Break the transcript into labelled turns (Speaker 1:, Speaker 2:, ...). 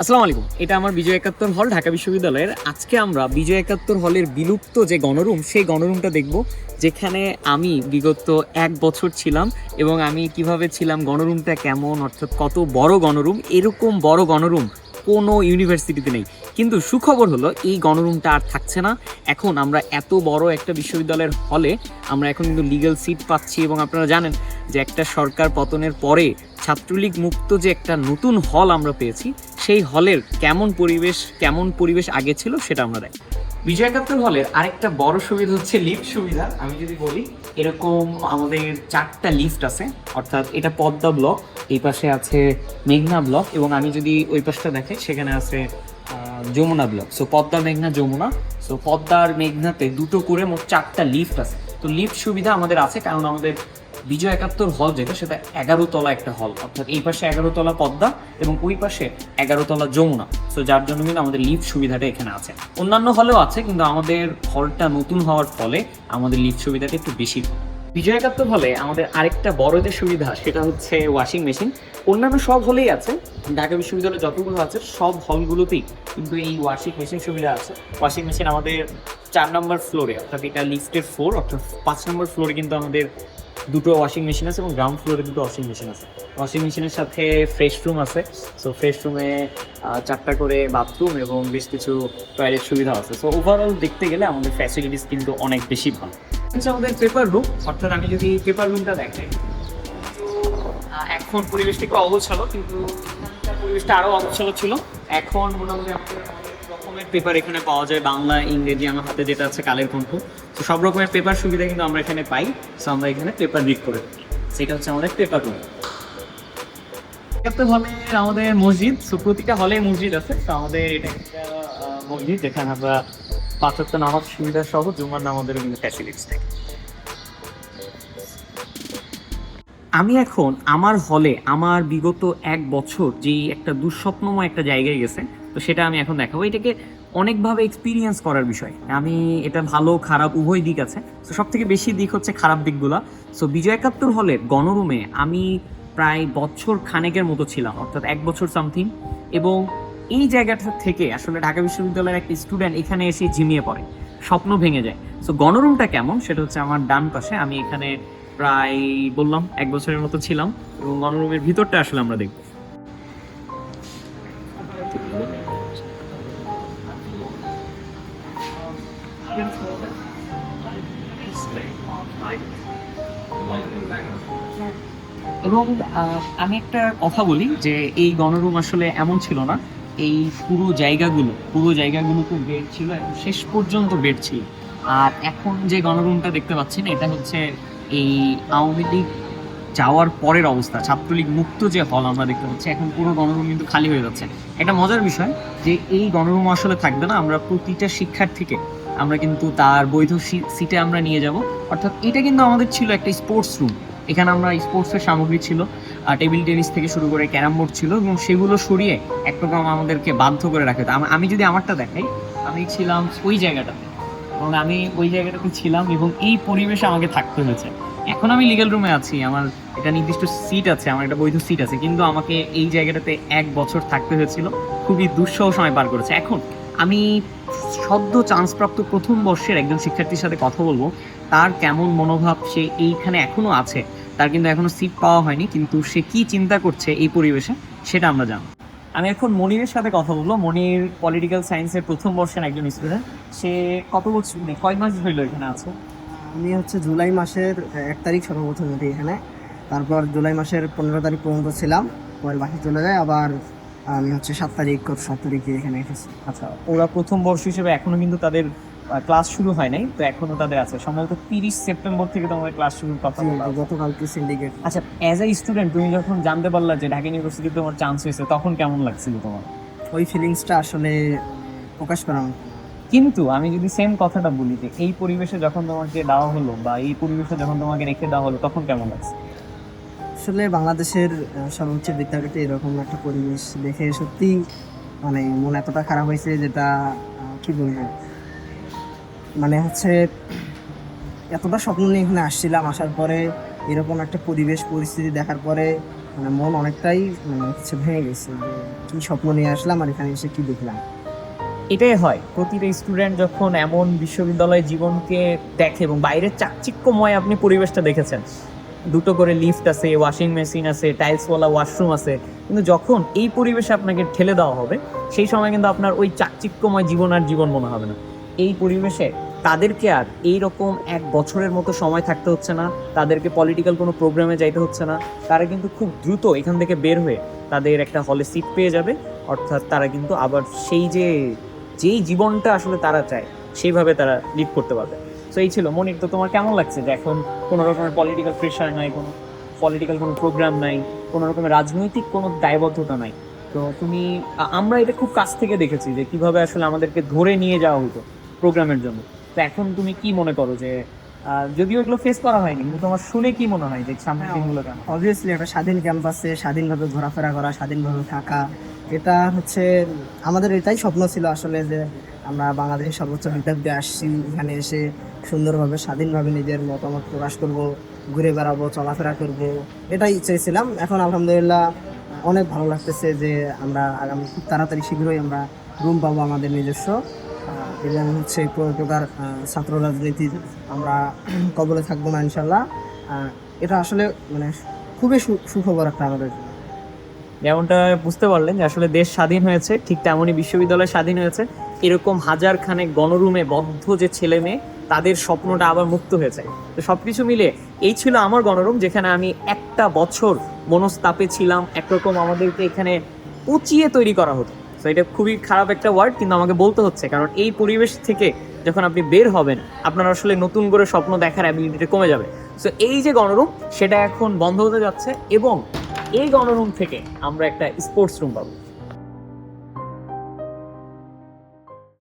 Speaker 1: আসসালামু আলাইকুম। এটা আমার বিজয় একাত্তর হল, ঢাকা বিশ্ববিদ্যালয়ের। আজকে আমরা বিজয় একাত্তর হলের বিলুপ্ত যে গণরুম, সেই গণরুমটা দেখব, যেখানে আমি বিগত এক বছর ছিলাম এবং আমি কীভাবে ছিলাম, গণরুমটা কেমন, অর্থাৎ কত বড় গণরুম, এরকম বড় গণরুম কোনো ইউনিভার্সিটিতে নেই। কিন্তু সুখবর হলো, এই গণরুমটা আর থাকছে না। এখন আমরা এত বড় একটা বিশ্ববিদ্যালয়ের হলে, আমরা এখন কিন্তু লিগ্যাল সিট পাচ্ছি এবং আপনারা জানেন যে একটা সরকার পতনের পরে ছাত্রলীগ মুক্ত যে একটা নতুন হল আমরা পেয়েছি সেই হলের কেমন পরিবেশ কেমন পরিবেশ আগে ছিল সেটা আমরা দেখি বিজয় একাত্তর হলের আরেকটা বড় সুবিধা হচ্ছে লিফট সুবিধা। আমি যদি বলি, এরকম আমাদের চারটা লিফট আছে, অর্থাৎ এটা পদ্মা ব্লক, এই পাশে আছে মেঘনা ব্লক এবং আমি যদি ওই পাশটা দেখে সেখানে আছে যমুনা ব্লক। সো পদ্মা, মেঘনা, যমুনা। সো পদ্মার, মেঘনাতে দুটো করে মোট চারটা লিফট আছে। তো লিফট সুবিধা আমাদের আছে, কারণ আমাদের বিজয় একাত্তর হল যেটা, সেটা এগারো তলা একটা হল। অর্থাৎ এই পাশে এগারো তলা পদ্মা এবং ওই পাশে এগারো তলা যমুনা। তো যার জন্য কিন্তু আমাদের লিফট সুবিধাটা এখানে আছে। অন্যান্য হলেও আছে, কিন্তু আমাদের হলটা নতুন হওয়ার ফলে আমাদের লিফট সুবিধাটা একটু বেশি। বিজয় একাত্তর হলে আমাদের আরেকটা বড় যে সুবিধা, সেটা হচ্ছে ওয়াশিং মেশিন অন্যান্য সব হলেই আছে। ঢাকা বিশ্ববিদ্যালয়ে যতগুলো আছে, সব হলগুলোতেই কিন্তু এই ওয়াশিং মেশিন সুবিধা আছে। ওয়াশিং মেশিন আমাদের চার নম্বর ফ্লোরে অর্থাৎ এটা লিফটের ফ্লোর অর্থাৎ পাঁচ নম্বর ফ্লোরে কিন্তু আমাদের দুটো ওয়াশিং মেশিন আছে এবং গ্রাউন্ড ফ্লোরে দুটো ওয়াশিং মেশিন আছে। ওয়াশিং মেশিনের সাথে ফ্রেশ রুম আছে। সো ফ্রেশ রুমে চারটা করে বাথরুম এবং বেশ কিছু টয়লেট সুবিধা আছে। সো ওভারঅল দেখতে গেলে আমাদের ফ্যাসিলিটিস কিন্তু অনেক বেশি ভালো। হচ্ছে আমাদের পেপার রুম অর্থাৎ আমি যদি পেপার রুমটা দেখাই। এখন পরিবেশটা একটু অগোছালো, কিন্তু পরিবেশটা আরও অগোছালো ছিল। এখন মোটামুটি রকমের পেপার এখানে পাওয়া যায়, বাংলা, ইংরেজি, আমার হাতে যেটা আছে, কালের কণ্ঠ। তো সব রকমের পেপার সুবিধা কিন্তু আমরা এখানে পাই। সো আমরা এখানে পেপার রিড করে সেটা হচ্ছে আমাদের পেপার রুম একটা হলের আমাদের মসজিদ সো প্রতিটা হলে মসজিদ আছে। তো আমাদের এটা একটা মসজিদ যেখানে আমরা পাঁচত্ব নামাজ, সুবিধা সহ জুমার নামাজের ফ্যাসিলিটিস থাকে। আমি এখন আমার হলে আমার বিগত এক বছর যেই একটা দুঃস্বপ্নময় একটা জায়গায় গেছে, তো সেটা আমি এখন দেখাবো। এটাকে অনেকভাবে এক্সপিরিয়েন্স করার বিষয়। আমি এটা ভালো, খারাপ, উভয় দিক আছে। তো সব থেকে বেশি দিক হচ্ছে খারাপ দিকগুলা। সো বিজয় একাত্তর হলের গণরুমে আমি প্রায় বছর খানেকের মতো ছিলাম, অর্থাৎ এক বছর সামথিং এবং এই জায়গাটা থেকে আসলে ঢাকা বিশ্ববিদ্যালয়ের একটা স্টুডেন্ট এখানে এসে ঝিমিয়ে পড়ে, স্বপ্ন ভেঙে যায়। সো গণরুমটা কেমন? সেটা হচ্ছে আমার ডান পাশে। আমি এখানে প্রায় বললাম, এক বছরের মতো ছিলাম এবং গণরুমের ভিতরটা আসলে আমরা দেখব। এবং আমি একটা কথা বলি যে এই গণরুম আসলে এমন ছিল না। এই পুরো জায়গাগুলো পুরো জায়গাগুলো জায়গাগুলোতে বেড ছিল এবং শেষ পর্যন্ত বেড ছিল। আর এখন যে গণরুমটা দেখতে পাচ্ছেন, এটা হচ্ছে এই আওয়ামী লীগ যাওয়ার পরের অবস্থা, ছাত্রলীগ মুক্ত যে হল আমরা দেখতে পাচ্ছি, এখন পুরো গণরুম কিন্তু খালি হয়ে যাচ্ছে। একটা মজার বিষয় যে এই গণরুম আসলে থাকবে না, আমরা প্রতিটা শিক্ষার্থীকে আমরা কিন্তু তার বৈধ সিটে আমরা নিয়ে যাব। অর্থাৎ এটা কিন্তু আমাদের ছিল একটা স্পোর্টস রুম এখানে আমরা স্পোর্টসের সামগ্রী ছিল আর টেবিল টেনিস থেকে শুরু করে ক্যারাম বোর্ড ছিল এবং সেগুলো সরিয়ে একরকম আমাদেরকে বাধ্য করে রাখে আমি যদি আমারটা দেখাই, আমি ছিলাম ওই জায়গাটাতে। এবং আমি ওই জায়গাটাতে ছিলাম এবং এই পরিবেশে আমাকে থাকতে হয়েছে। এখন আমি লিগেল রুমে আছি, আমার এটা নির্দিষ্ট সিট আছে, আমার একটা বৈধ সিট আছে, কিন্তু আমাকে এই জায়গাটাতে এক বছর থাকতে হয়েছিল, খুবই দুঃসহ সময় পার করেছে। এখন আমি সদ্য চান্সপ্রাপ্ত প্রথম বর্ষের একজন শিক্ষার্থীর সাথে কথা বলব, তার কেমন মনোভাব, সে এইখানে এখনও আছে, তার কিন্তু এখনও সিট পাওয়া হয়নি, কিন্তু সে কি চিন্তা করছে এই পরিবেশে, সেটা আমরা জানব। আমি এখন মনিরের সাথে কথা বলব, মনির পলিটিক্যাল সায়েন্সের প্রথম বর্ষের একজন স্টুডেন্ট সে কত বছর মানে কয় মাস হইল এখানে আছে?
Speaker 2: আমি হচ্ছে জুলাই মাসের এক তারিখ সর্বপ্রথম উঠি এখানে। তারপর জুলাই মাসের পনেরো তারিখ পর্যন্ত ছিলাম পরে বাকি চলে যায় আবার আমি হচ্ছে সাত তারিখ সাত তারিখে এখানে এসেছি।
Speaker 1: আচ্ছা ওরা প্রথম বর্ষ হিসেবে এখনও কিন্তু তাদের ক্লাস শুরু হয় নাই তো এখনও তাদের আছে। সম্ভবত তিরিশ সেপ্টেম্বর থেকে তোমাদের ক্লাস শুরুর কথা।
Speaker 2: গতকালকে সিন্ডিকেট
Speaker 1: আচ্ছা অ্যাজ এ স্টুডেন্ট তুমি যখন জানতে পারলা যে ঢাকা ইউনিভার্সিটিতে তোমার চান্স হয়েছে তখন কেমন লাগছিল তোমার?
Speaker 2: ওই ফিলিংসটা আসলে প্রকাশ করা
Speaker 1: কিন্তু আমি যদি সেম কথাটা বলি যে এই পরিবেশে যখন তোমাকে দেওয়া হলো বা এই পরিবেশে যখন তোমাকে রেখে দেওয়া হলো, তখন কেমন লাগছে?
Speaker 2: আসলে বাংলাদেশের সর্বোচ্চ বিদ্যাপীঠে এরকম একটা পরিবেশ দেখে সত্যি মানে মন এতটা খারাপ হয়েছে যেটা কি বলব? মানে হচ্ছে এতটা স্বপ্ন নিয়ে এখানে আসছিলাম, আসার পরে এরকম একটা পরিবেশ, পরিস্থিতি দেখার পরে মানে মন অনেকটাই মানে হচ্ছে ভেঙে গেছে যে কি স্বপ্ন নিয়ে আসলাম আর এখানে এসে কী দেখলাম।
Speaker 1: এটাই হয়। প্রতিটা স্টুডেন্ট যখন এমন বিশ্ববিদ্যালয় জীবনকে দেখে এবং বাইরের চাকচিক্যময় আপনি পরিবেশটা দেখেছেন, দুটো করে লিফট আছে ওয়াশিং মেশিন আছে টাইলসওয়ালা ওয়াশরুম আছে, কিন্তু যখন এই পরিবেশে আপনাকে ঠেলে দেওয়া হবে, সেই সময় কিন্তু আপনার ওই চাকচিক্যময় জীবন আর জীবন মনে হবে না। এই পরিবেশে তাদেরকে আর এই রকম এক বছরের মতো সময় থাকতে হচ্ছে না, তাদেরকে পলিটিক্যাল কোনো প্রোগ্রামে যাইতে হচ্ছে না, তারা কিন্তু খুব দ্রুত এখান থেকে বের হয়ে তাদের একটা হলে সিট পেয়ে যাবে, অর্থাৎ তারা কিন্তু আবার সেই যে যেই জীবনটা আসলে তারা চায়, সেইভাবে তারা লিড করতে পারবে। তো এই ছিল। মনির, তো তোমার কেমন লাগছে যে এখন কোনো রকমের পলিটিক্যাল প্রেশার নাই, কোনো পলিটিক্যাল কোনো প্রোগ্রাম নাই, কোনো রকমের রাজনৈতিক কোনো দায়বদ্ধতা নাই? তো তুমি আমরা এটা খুব কাছ থেকে দেখেছি যে কীভাবে আসলে আমাদেরকে ধরে নিয়ে যাওয়া হতো প্রোগ্রামের জন্য। তো এখন তুমি কি মনে করো যে যদিও এগুলো ফেস করা হয়নি কিন্তু তোমার শুনে কি মনে হয় যে সামনের দিনগুলো কেমন
Speaker 2: অবভিয়াসলি একটা স্বাধীন ক্যাম্পাসে স্বাধীনভাবে ঘোরাফেরা করা স্বাধীনভাবে থাকা এটা হচ্ছে আমাদের এটাই স্বপ্ন ছিল আসলে যে আমরা বাংলাদেশের সর্বোচ্চ বিদ্যাপীঠে আসছি এখানে এসে সুন্দরভাবে স্বাধীনভাবে নিজের মতামত প্রকাশ করব ঘুরে বেড়াবো চলাফেরা করব এটাই চেয়েছিলাম। এখন আলহামদুলিল্লাহ অনেক ভালো লাগতেছে যে আমরা আগামী খুব তাড়াতাড়ি শীঘ্রই আমরা রুম পাবো আমাদের নিজস্ব। এবং হচ্ছে প্রকার ছাত্র রাজনীতির আমরা কবলে থাকব না, ইনশাল্লাহ। এটা আসলে মানে খুবই সুখবর একটা আমাদের জন্য।
Speaker 1: যেমনটা বুঝতে পারলেন যে আসলে দেশ স্বাধীন হয়েছে, ঠিক তেমনই বিশ্ববিদ্যালয় স্বাধীন হয়েছে। এরকম হাজার খানেক গণরুমে বদ্ধ যে ছেলে মেয়ে, তাদের স্বপ্নটা আবার মুক্ত হয়েছে। তো সব কিছু মিলে এই ছিল আমার গণরুম, যেখানে আমি একটা বছর মনস্তাপে ছিলাম। একরকম আমাদেরকে এখানে উঁচিয়ে তৈরি করা হতো। তো এটা খুবই খারাপ একটা ওয়ার্ড কিন্তু আমাকে বলতে হচ্ছে। কারণ এই পরিবেশ থেকে যখন আপনি বের হবেন, আপনার আসলে নতুন করে স্বপ্ন দেখার অ্যাবিলিটিটা কমে যাবে। সো এই যে গণরুম, সেটা এখন বন্ধ হতে যাচ্ছে এবং এই গণরুম থেকে আমরা একটা স্পোর্টস রুম পাবো।